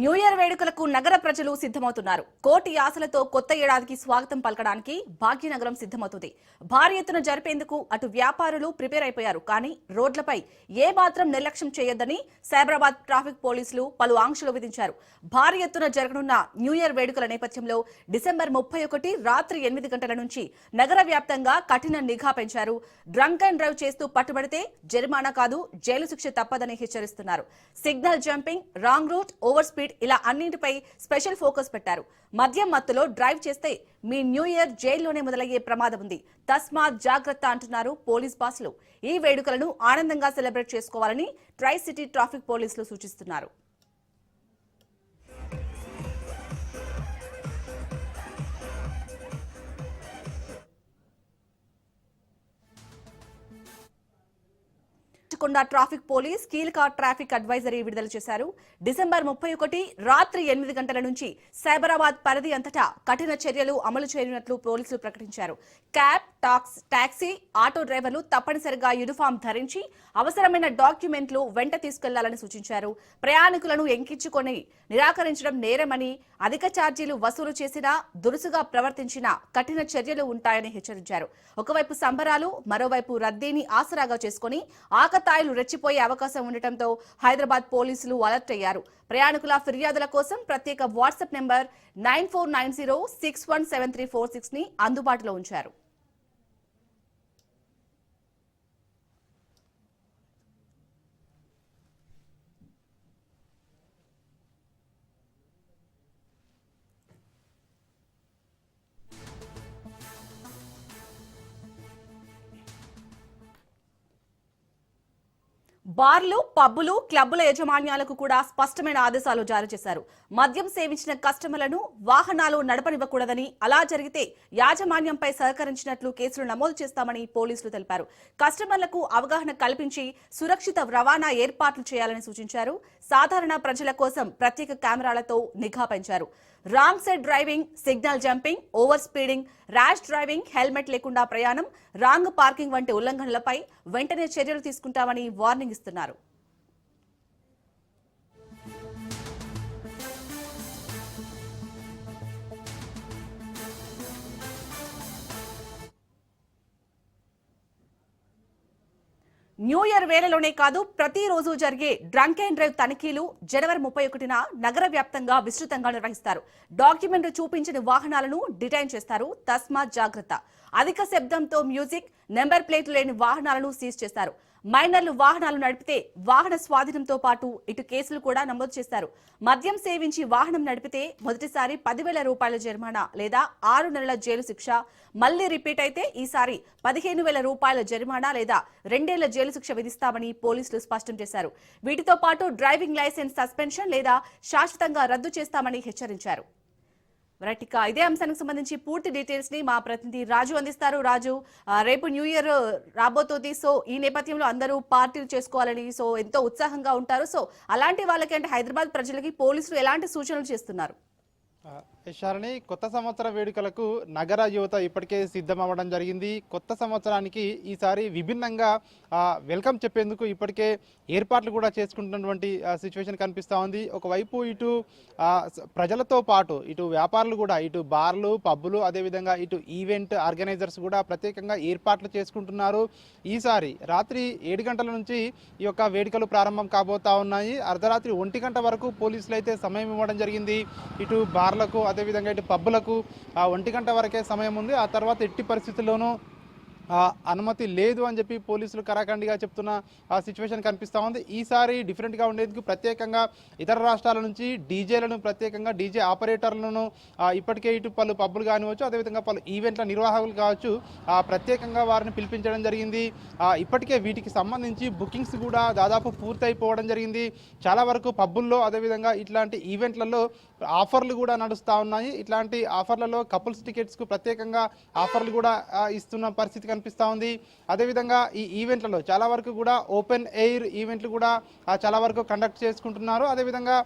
New year వేడుకలకు నగర ప్రజలు సిద్ధమవుతున్నారు. కోటి ఆశలతో కొత్త ఏడాదికి స్వాగతం పలకడానికి భాగ్యనగరం సిద్ధమవుతుంది. భారీ ఎత్తున జరిపేందుకు అటు వ్యాపారులు ప్రిపేర్ అయిపోయారు. కానీ రోడ్లపై ఏ మాత్రం నిర్లక్ష్యం చేయొద్దని సైబరాబాద్ ట్రాఫిక్ పోలీసులు పలు ఆంక్షలు విధించారు. భారీ ఎత్తున జరగనున్న న్యూ ఇయర్ వేడుకల నేపథ్యంలో డిసెంబర్ ముప్పై ఒకటి రాత్రి ఎనిమిది గంటల నుంచి నగర వ్యాప్తంగా కఠిన నిఘా పెంచారు. డ్రంక్ అండ్ డ్రైవ్ చేస్తూ పట్టుబడితే జరిమానా కాదు జైలు శిక్ష తప్పదని హెచ్చరిస్తున్నారు. Signal jumping wrong route over speed ఇలా అన్నింటిపై స్పెషల్ ఫోకస్ పెట్టారు. మద్యం మత్తులో డ్రైవ్ చేస్తే మీ న్యూ ఇయర్ జైల్లోనే మొదలయ్యే ప్రమాదం ఉంది. తస్మాత్ జాగ్రత్త అంటున్నారు పోలీస్ బాసులు. ఈ వేడుకలను ఆనందంగా సెలబ్రేట్ చేసుకోవాలని ట్రై సిటీ ట్రాఫిక్ పోలీసులు సూచిస్తున్నారు. కొండ ట్రాఫిక్ పోలీస్ కీలక ట్రాఫిక్ అడ్వైజరీ విడుదల చేశారు. డిసెంబర్ ముప్పై ఒకటి రాత్రి ఎనిమిది గంటల నుంచి సైబరాబాద్ పరిధి అంతటా కఠిన చర్యలు అమలు చేయనున్నట్లు పోలీసులు ప్రకటించారు. క్యాబ్ టాక్స్ టాక్సీ ఆటో డ్రైవర్లు తప్పనిసరిగా యూనిఫామ్ ధరించి అవసరమైన డాక్యుమెంట్లు వెంట తీసుకెళ్ళాలని సూచించారు. ప్రయాణికులను ఎంకించుకొని నిరాకరించడం నేరమని అధిక ఛార్జీలు వసూలు చేసినా దురుసుగా ప్రవర్తించినా కఠిన చర్యలు ఉంటాయని హెచ్చరించారు. ఒకవైపు సంబరాలు మరోవైపు రద్దీని ఆసరాగా చేసుకుని స్థాయిలు రెచ్చిపోయే అవకాశం ఉండటంతో హైదరాబాద్ పోలీసులు అలర్ట్ అయ్యారు. ప్రయాణికుల ఫిర్యాదుల కోసం ప్రత్యేక WhatsApp number nine four nine zero six one seven three four సిక్స్ని అందుబాటులో ఉంచారు. బార్లు పబ్బులు క్లబ్బుల యాజమాన్యాలకు కూడా స్పష్టమైన ఆదేశాలు జారీ చేశారు. మద్యం సేవించిన కస్టమర్లను వాహనాలు నడపనివ్వకూడదని అలా జరిగితే యాజమాన్యంపై సహకరించినట్లు కేసులు నమోదు చేస్తామని పోలీసులు తెలిపారు. కస్టమర్లకు అవగాహన కల్పించి సురక్షిత రవాణా ఏర్పాట్లు చేయాలని సూచించారు. సాధారణ ప్రజల కోసం ప్రత్యేక కెమెరాలతో నిఘా పెంచారు. Wrong side driving signal jumping over speeding rash driving helmet లేకుండా ప్రయాణం రాంగ్ పార్కింగ్ వంటి ఉల్లంఘనలపై వెంటనే చర్యలు తీసుకుంటామని వార్నింగ్ ఇస్తున్నారు. న్యూ ఇయర్ వేళలోనే కాదు ప్రతిరోజు జరిగే డ్రంక్ అండ్ డ్రైవ్ తనిఖీలు జనవరి ముప్పై ఒకటిన నగర వ్యాప్తంగా విస్తృతంగా నిర్వహిస్తారు. డాక్యుమెంట్ చూపించని వాహనాలను డిటైన్ చేస్తారు. తస్మాత్ జాగ్రత్త. అధిక శబ్దంతో మ్యూజిక్ నెంబర్ ప్లేట్లు లేని వాహనాలను సీజ్ చేస్తారు. మైనర్లు వాహనాలు నడిపితే వాహన స్వాధీనంతో పాటు ఇటు కేసులు కూడా నమోదు చేస్తారు మద్యం సేవించి వాహనం నడిపితే మొదటిసారి పదివేల రూపాయల జరిమానా లేదా ఆరు నెలల జైలు శిక్ష మళ్ళీ రిపీట్ అయితే ఈసారి పదిహేను వేల రూపాయల జరిమానా లేదా రెండేళ్ళ జైలు శిక్ష విధిస్తామని పోలీసులు స్పష్టం చేశారు. వీటితో పాటు డ్రైవింగ్ లైసెన్స్ సస్పెన్షన్ లేదా శాశ్వతంగా రద్దు చేస్తామని హెచ్చరించారు. రైట్ ఇక ఇదే అంశానికి సంబంధించి పూర్తి డీటెయిల్స్ని మా ప్రతినిధి రాజు అందిస్తారు. రాజు రేపు న్యూ ఇయర్ రాబోతోంది. సో ఈ నేపథ్యంలో అందరూ పార్టీలు చేసుకోవాలని సో ఎంతో ఉత్సాహంగా ఉంటారు. సో అలాంటి వాళ్ళకి అంటే హైదరాబాద్ ప్రజలకి పోలీసులు ఎలాంటి సూచనలు చేస్తున్నారు? ఆ, కొత్త సంవత్సర వేడుకలకు నగర యువత ఇప్పటికే సిద్ధమవ్వడం జరిగింది. కొత్త సంవత్సరానికి ఈసారి విభిన్నంగా వెల్కమ్ చెప్పేందుకు ఇప్పటికే ఏర్పాట్లు కూడా చేసుకుంటున్నటువంటి సిచ్యువేషన్ కనిపిస్తూ ఉంది. ఒకవైపు ఇటు ప్రజలతో పాటు ఇటు వ్యాపారులు కూడా ఇటు బార్లు పబ్బులు అదేవిధంగా ఇటు ఈవెంట్ ఆర్గనైజర్స్ కూడా ప్రత్యేకంగా ఏర్పాట్లు చేసుకుంటున్నారు. ఈసారి రాత్రి ఏడు గంటల నుంచి ఈ యొక్క వేడుకలు ప్రారంభం కాబోతా ఉన్నాయి. అర్ధరాత్రి ఒంటి గంట వరకు పోలీసులు అయితే సమయం ఇవ్వడం జరిగింది. ఇటు బార్లకు అదేవిధంగా ఇటు పబ్బులకు ఆ ఒంటి గంట వరకే సమయం ఉంది. ఆ తర్వాత ఎట్టి పరిస్థితుల్లోనూ అనుమతి లేదు అని చెప్పి పోలీసులు కరాఖండిగా చెప్తున్న ఆ సిచ్యువేషన్ కనిపిస్తూ ఉంది. ఈసారి డిఫరెంట్గా ఉండేందుకు ప్రత్యేకంగా ఇతర రాష్ట్రాల నుంచి డీజేలను ప్రత్యేకంగా డీజే ఆపరేటర్లను ఇప్పటికే ఇటు పలు పబ్బులు కానివచ్చు అదేవిధంగా పలు ఈవెంట్ల నిర్వాహకులు కావచ్చు ఆ, ప్రత్యేకంగా వారిని పిలిపించడం జరిగింది. ఇప్పటికే వీటికి సంబంధించి బుకింగ్స్ కూడా దాదాపు పూర్తయిపోవడం జరిగింది. చాలా వరకు పబ్బుల్లో అదేవిధంగా ఇట్లాంటి ఈవెంట్లలో ఆఫర్లు కూడా నడుస్తూ ఉన్నాయి. ఇట్లాంటి ఆఫర్లలో కపుల్స్ టికెట్స్కు ప్రత్యేకంగా ఆఫర్లు కూడా ఇస్తున్న పరిస్థితి కనిపిస్తూ ఉంది. అదేవిధంగా ఈ ఈవెంట్లలో చాలా వరకు కూడా ఓపెన్ ఎయిర్ ఈవెంట్లు కూడా చాలా వరకు కండక్ట్ చేసుకుంటున్నారు. అదేవిధంగా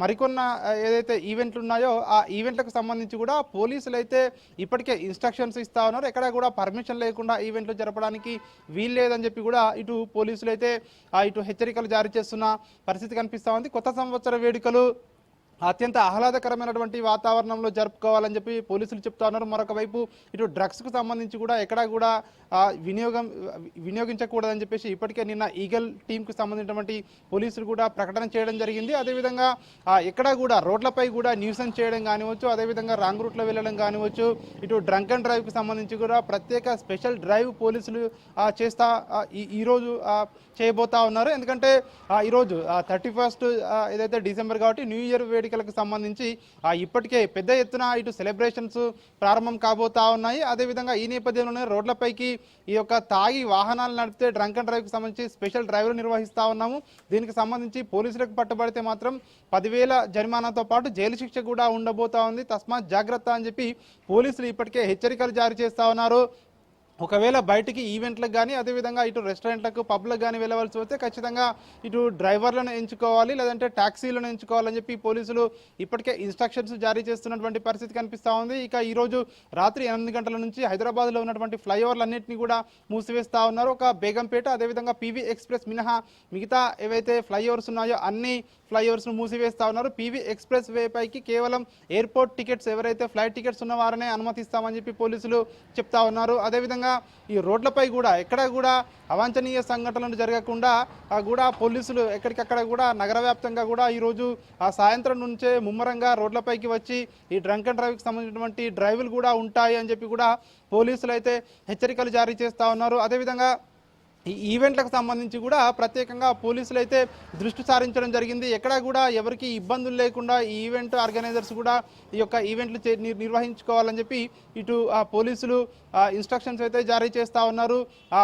మరికొన్న ఏదైతే ఈవెంట్లు ఉన్నాయో ఆ ఈవెంట్లకు సంబంధించి కూడా పోలీసులు అయితే ఇప్పటికే ఇన్స్ట్రక్షన్స్ ఇస్తా ఉన్నారు. ఎక్కడ కూడా పర్మిషన్ లేకుండా ఈవెంట్లు జరపడానికి వీల్లేదని చెప్పి కూడా ఇటు పోలీసులు అయితే ఆ, ఇటు హెచ్చరికలు జారీ చేస్తున్న పరిస్థితి కనిపిస్తూ ఉంది. కొత్త సంవత్సర వేడుకలు అత్యంత ఆహ్లాదకరమైనటువంటి వాతావరణంలో జరుపుకోవాలని చెప్పి పోలీసులు చెప్తా ఉన్నారు. మరొక వైపు ఇటు డ్రగ్స్కు సంబంధించి కూడా ఎక్కడా కూడా వినియోగం వినియోగించకూడదని చెప్పేసి ఇప్పటికే నిన్న ఈగల్ టీంకు సంబంధించినటువంటి పోలీసులు కూడా ప్రకటన చేయడం జరిగింది. అదేవిధంగా ఎక్కడా కూడా రోడ్లపై కూడా న్యూసెన్స్ చేయడం కానివచ్చు అదేవిధంగా రాంగ్ రూట్లో వెళ్ళడం కానివచ్చు ఇటు డ్రంక్ అండ్ డ్రైవ్కి సంబంధించి కూడా ప్రత్యేక స్పెషల్ డ్రైవ్ పోలీసులు చేస్తా ఈ- ఈరోజు చేయబోతా ఉన్నారు. ఎందుకంటే ఆ, ఈరోజు థర్టీ ఫస్ట్ ఏదైతే డిసెంబర్ కాబట్టి న్యూ ఇయర్ వేడుకలకు సంబంధించి ఇప్పటికే పెద్ద ఎత్తున ఇటు సెలబ్రేషన్స్ ప్రారంభం కాబోతా ఉన్నాయి. అదేవిధంగా ఈ నేపథ్యంలోనే రోడ్లపైకి ఈ యొక్క తాగి వాహనాలు నడిపితే డ్రంక్ అండ్ డ్రైవ్కి సంబంధించి స్పెషల్ డ్రైవ్లు నిర్వహిస్తూ ఉన్నాము. దీనికి సంబంధించి పోలీసులకు పట్టుబడితే మాత్రం పదివేల జరిమానాతో పాటు జైలు శిక్ష కూడా ఉండబోతా ఉంది. తస్మాత్ జాగ్రత్త అని చెప్పి పోలీసులు ఇప్పటికే హెచ్చరికలు జారీ చేస్తా ఉన్నారు. ఒకవేళ బయటికి ఈవెంట్లకు కానీ అదేవిధంగా ఇటు రెస్టారెంట్లకు పబ్లకు కానీ వెళ్ళవలసి వస్తే ఖచ్చితంగా ఇటు డ్రైవర్లను ఎంచుకోవాలి లేదంటే ట్యాక్సీలను ఎంచుకోవాలని చెప్పి పోలీసులు ఇప్పటికే ఇన్స్ట్రక్షన్స్ జారీ చేస్తున్నటువంటి పరిస్థితి కనిపిస్తూ ఉంది. ఇక ఈరోజు రాత్రి ఎనిమిది గంటల నుంచి హైదరాబాద్లో ఉన్నటువంటి ఫ్లైఓవర్లన్నింటినీ కూడా మూసివేస్తూ ఉన్నారు. ఒక బేగంపేట అదేవిధంగా పీవీ ఎక్స్ప్రెస్ మినహా మిగతా ఏవైతే ఫ్లైఓవర్స్ ఉన్నాయో అన్ని ఫ్లైఓవర్స్ను మూసివేస్తూ ఉన్నారు. పీవీ ఎక్స్ప్రెస్ వే పైకి కేవలం ఎయిర్పోర్ట్ టికెట్స్ ఎవరైతే ఫ్లైట్ టికెట్స్ ఉన్న వారనే అనుమతిస్తామని చెప్పి పోలీసులు చెప్తా ఉన్నారు. అదేవిధంగా ఈ రోడ్లపై కూడా ఎక్కడ కూడా అవాంఛనీయ సంఘటనలు జరగకుండా కూడా పోలీసులు ఎక్కడికక్కడ కూడా నగర వ్యాప్తంగా కూడా ఈరోజు ఆ సాయంత్రం నుంచే ముమ్మరంగా రోడ్లపైకి వచ్చి ఈ డ్రంక్ అండ్ డ్రైవ్కి సంబంధించినటువంటి డ్రైవ్లు కూడా ఉంటాయి అని చెప్పి కూడా పోలీసులు అయితే హెచ్చరికలు జారీ చేస్తా ఉన్నారు. అదేవిధంగా ఈ ఈవెంట్లకు సంబంధించి కూడా ప్రత్యేకంగా పోలీసులు అయితే దృష్టి సారించడం జరిగింది. ఎక్కడా కూడా ఎవరికి ఇబ్బందులు లేకుండా ఈ ఈవెంట్ ఆర్గనైజర్స్ కూడా ఈ యొక్క ఈవెంట్లు చే- నిర్వహించుకోవాలని చెప్పి ఇటు ఆ పోలీసులు ఇన్స్ట్రక్షన్స్ అయితే జారీ చేస్తా ఉన్నారు.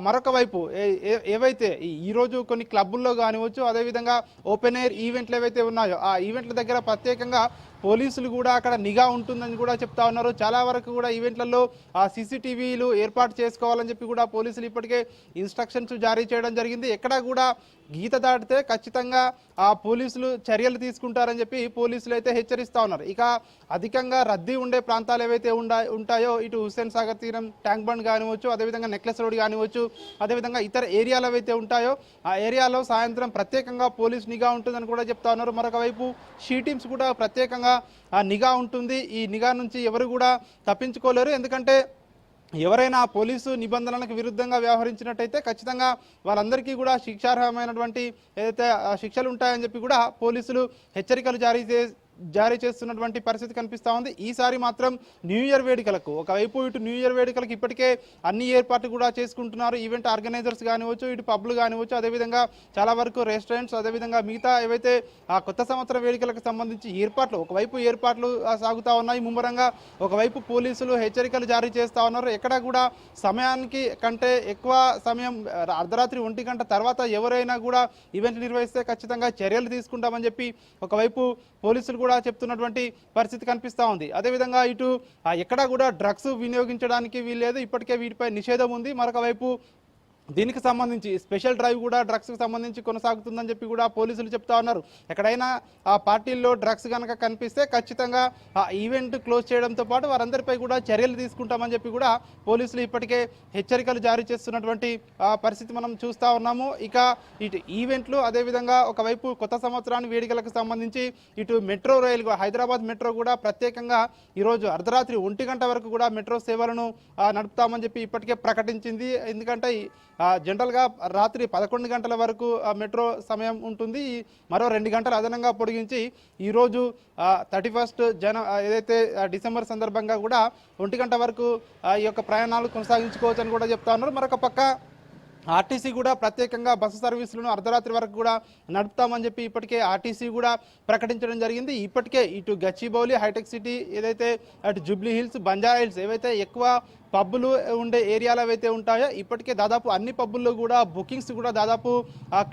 మరొక వైపు ఏ- ఏవైతే ఈరోజు కొన్ని క్లబ్బుల్లో కానివచ్చు అదేవిధంగా ఓపెన్ ఎయిర్ ఈవెంట్లు ఏవైతే ఉన్నాయో ఆ ఈవెంట్ల దగ్గర ప్రత్యేకంగా పోలీసులు కూడా అక్కడ నిఘా ఉంటుందని కూడా చెప్తా ఉన్నారు. చాలా వరకు కూడా ఈవెంట్లలో ఆ సీసీటీవీలు ఏర్పాటు చేసుకోవాలని చెప్పి కూడా పోలీసులు ఇప్పటికే ఇన్స్ట్రక్షన్స్ జారీ చేయడం జరిగింది. ఎక్కడా కూడా గీత దాటితే ఖచ్చితంగా ఆ పోలీసులు చర్యలు తీసుకుంటారని చెప్పి పోలీసులు అయితే హెచ్చరిస్తూ ఉన్నారు. ఇక అధికంగా రద్దీ ఉండే ప్రాంతాలు ఏవైతే ఉండా ఉంటాయో ఇటు హుస్సేన్ సాగర్ తీరం ట్యాంక్ బండ్ కానివచ్చు అదేవిధంగా నెక్లెస్ రోడ్ కానివచ్చు అదేవిధంగా ఇతర ఏరియాలు ఏవైతే ఉంటాయో ఆ ఏరియాలో సాయంత్రం ప్రత్యేకంగా పోలీస్ నిఘా ఉంటుందని కూడా చెప్తా ఉన్నారు. మరొక వైపు షీ టీమ్స్ కూడా ప్రత్యేకంగా ఆ నిఘా ఉంటుంది. ఈ నిఘా నుంచి ఎవరు కూడా తప్పించుకోలేరు. ఎందుకంటే ఎవరైనా పోలీసు నిబంధనలకు విరుద్ధంగా వ్యవహరించినట్టయితే ఖచ్చితంగా వాళ్ళందరికీ కూడా శిక్షార్హమైనటువంటి ఏదైతే శిక్షలు ఉంటాయని చెప్పి కూడా పోలీసులు హెచ్చరికలు జారీ జారీ చేస్తున్నటువంటి పరిస్థితి కనిపిస్తూ ఉంది. ఈసారి మాత్రం న్యూ ఇయర్ వేడుకలకు ఒకవైపు ఇటు న్యూ ఇయర్ వేడుకలకు ఇప్పటికే అన్ని ఏర్పాట్లు కూడా చేసుకుంటున్నారు. ఈవెంట్ ఆర్గనైజర్స్ కానివచ్చు ఇటు పబ్లు కానివచ్చు అదేవిధంగా చాలా వరకు రెస్టారెంట్స్ అదేవిధంగా మిగతా ఏవైతే ఆ కొత్త సంవత్సర వేడుకలకు సంబంధించి ఏర్పాట్లు ఒకవైపు ఏర్పాట్లు సాగుతూ ఉన్నాయి. ముమ్మరంగా ఒకవైపు పోలీసులు హెచ్చరికలు జారీ చేస్తా ఉన్నారు. ఎక్కడ కూడా సమయానికి కంటే ఎక్కువ సమయం అర్ధరాత్రి ఒంటి గంట తర్వాత ఎవరైనా కూడా ఈవెంట్ నిర్వహిస్తే ఖచ్చితంగా చర్యలు తీసుకుంటామని చెప్పి ఒకవైపు పోలీసులు కూడా చెప్తున్నటువంటి పరిస్థితి కనిపిస్తూ ఉంది. అదేవిధంగా ఇటు ఎక్కడా కూడా డ్రగ్స్ వినియోగించడానికి వీల్లేదు. ఇప్పటికే వీటిపై నిషేధం ఉంది. మరొక వైపు దీనికి సంబంధించి స్పెషల్ డ్రైవ్ కూడా డ్రగ్స్కి సంబంధించి కొనసాగుతుందని చెప్పి కూడా పోలీసులు చెప్తా ఉన్నారు. ఎక్కడైనా ఆ పార్టీల్లో డ్రగ్స్ కనుక కనిపిస్తే ఖచ్చితంగా ఆ ఈవెంట్ క్లోజ్ చేయడంతో పాటు వారందరిపై కూడా చర్యలు తీసుకుంటామని చెప్పి కూడా పోలీసులు ఇప్పటికే హెచ్చరికలు జారీ చేస్తున్నటువంటి పరిస్థితి మనం చూస్తూ ఉన్నాము. ఇక ఇటు ఈవెంట్లు అదేవిధంగా ఒకవైపు కొత్త సంవత్సరాన్ని వేడుకలకు సంబంధించి ఇటు మెట్రో రైలు హైదరాబాద్ మెట్రో కూడా ప్రత్యేకంగా ఈరోజు అర్ధరాత్రి ఒంటి గంట వరకు కూడా మెట్రో సేవలను నడుపుతామని చెప్పి ఇప్పటికే ప్రకటించింది. ఎందుకంటే జనరల్గా రాత్రి పదకొండు గంటల వరకు ఆ, మెట్రో సమయం ఉంటుంది. ఈ మరో రెండు గంటలు అదనంగా పొడిగించి ఈరోజు థర్టీ ఫస్ట్ జన ఏదైతే డిసెంబర్ సందర్భంగా కూడా ఒంటి గంట వరకు ఈ యొక్క ప్రయాణాలు కొనసాగించుకోవచ్చు అని కూడా చెప్తా ఉన్నారు. మరొక పక్క ఆర్టీసీ కూడా ప్రత్యేకంగా బస్సు సర్వీసులను అర్ధరాత్రి వరకు కూడా నడుపుతామని చెప్పి ఇప్పటికే ఆర్టీసీ కూడా ప్రకటించడం జరిగింది. ఇప్పటికే ఇటు గచ్చిబౌలి హైటెక్ సిటీ ఏదైతే అటు జూబ్లీ హిల్స్ బంజారా హిల్స్ ఏవైతే ఎక్కువ పబ్బులు ఉండే ఏరియాలు ఏవైతే ఉంటాయో ఇప్పటికే దాదాపు అన్ని పబ్బుల్లో కూడా బుకింగ్స్ కూడా దాదాపు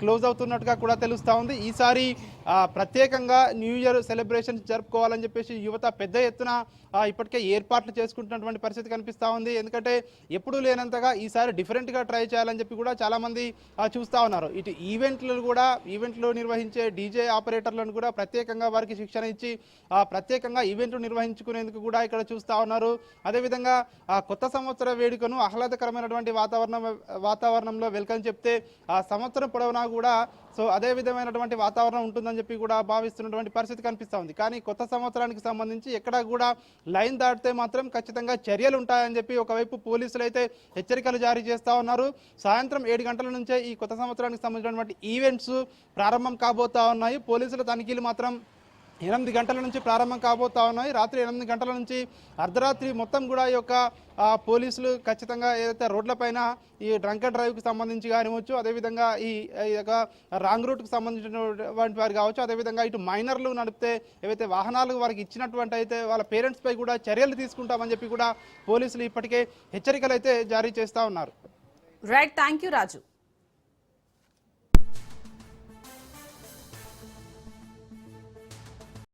క్లోజ్ అవుతున్నట్టుగా కూడా తెలుస్తూ ఉంది. ఈసారి ప్రత్యేకంగా న్యూ ఇయర్ సెలబ్రేషన్స్ జరుపుకోవాలని చెప్పేసి యువత పెద్ద ఎత్తున ఇప్పటికే ఏర్పాట్లు చేసుకుంటున్నటువంటి పరిస్థితి కనిపిస్తూ ఉంది. ఎందుకంటే ఎప్పుడూ లేనంతగా ఈసారి డిఫరెంట్గా ట్రై చేయాలని చెప్పి కూడా చాలామంది చూస్తూ ఉన్నారు. ఇటు ఈవెంట్లు కూడా ఈవెంట్లు నిర్వహించే డీజే ఆపరేటర్లను కూడా ప్రత్యేకంగా వారికి శిక్షణ ఇచ్చి ఆ, ప్రత్యేకంగా ఈవెంట్లు నిర్వహించుకునేందుకు కూడా ఇక్కడ చూస్తూ ఉన్నారు. అదేవిధంగా కొత్త సంవత్సర వేడుకను ఆహ్లాదకరమైనటువంటి వాతావరణం వాతావరణంలో వెల్కమ్ చెప్తే ఆ సంవత్సరం పొడవునా కూడా సో అదే విధమైనటువంటి వాతావరణం ఉంటుందని చెప్పి కూడా భావిస్తున్నటువంటి పరిస్థితి కనిపిస్తూ ఉంది. కానీ కొత్త సంవత్సరానికి సంబంధించి ఎక్కడ కూడా లైన్ దాటితే మాత్రం ఖచ్చితంగా చర్యలు ఉంటాయని చెప్పి ఒకవైపు పోలీసులు అయితే హెచ్చరికలు జారీ చేస్తూ ఉన్నారు. సాయంత్రం ఏడు గంటల నుంచే ఈ కొత్త సంవత్సరానికి సంబంధించినటువంటి ఈవెంట్స్ ప్రారంభం కాబోతా ఉన్నాయి. పోలీసుల తనిఖీలు మాత్రం ఎనిమిది గంటల నుంచి ప్రారంభం కాబోతా ఉన్నాయి. రాత్రి ఎనిమిది గంటల నుంచి అర్ధరాత్రి మొత్తం కూడా ఈ యొక్క పోలీసులు ఖచ్చితంగా ఏదైతే రోడ్లపైన ఈ డ్రంక్ అండ్ డ్రైవ్కి సంబంధించి కానివచ్చు అదేవిధంగా ఈ ఈ యొక్క రాంగ్ రూట్కి సంబంధించినటువంటి వారు కావచ్చు అదేవిధంగా ఇటు మైనర్లు నడిపితే ఏవైతే వాహనాలు వారికి ఇచ్చినటువంటి అయితే వాళ్ళ పేరెంట్స్పై కూడా చర్యలు తీసుకుంటామని చెప్పి కూడా పోలీసులు ఇప్పటికే హెచ్చరికలు అయితే జారీ చేస్తూ ఉన్నారు. Right thank you Raju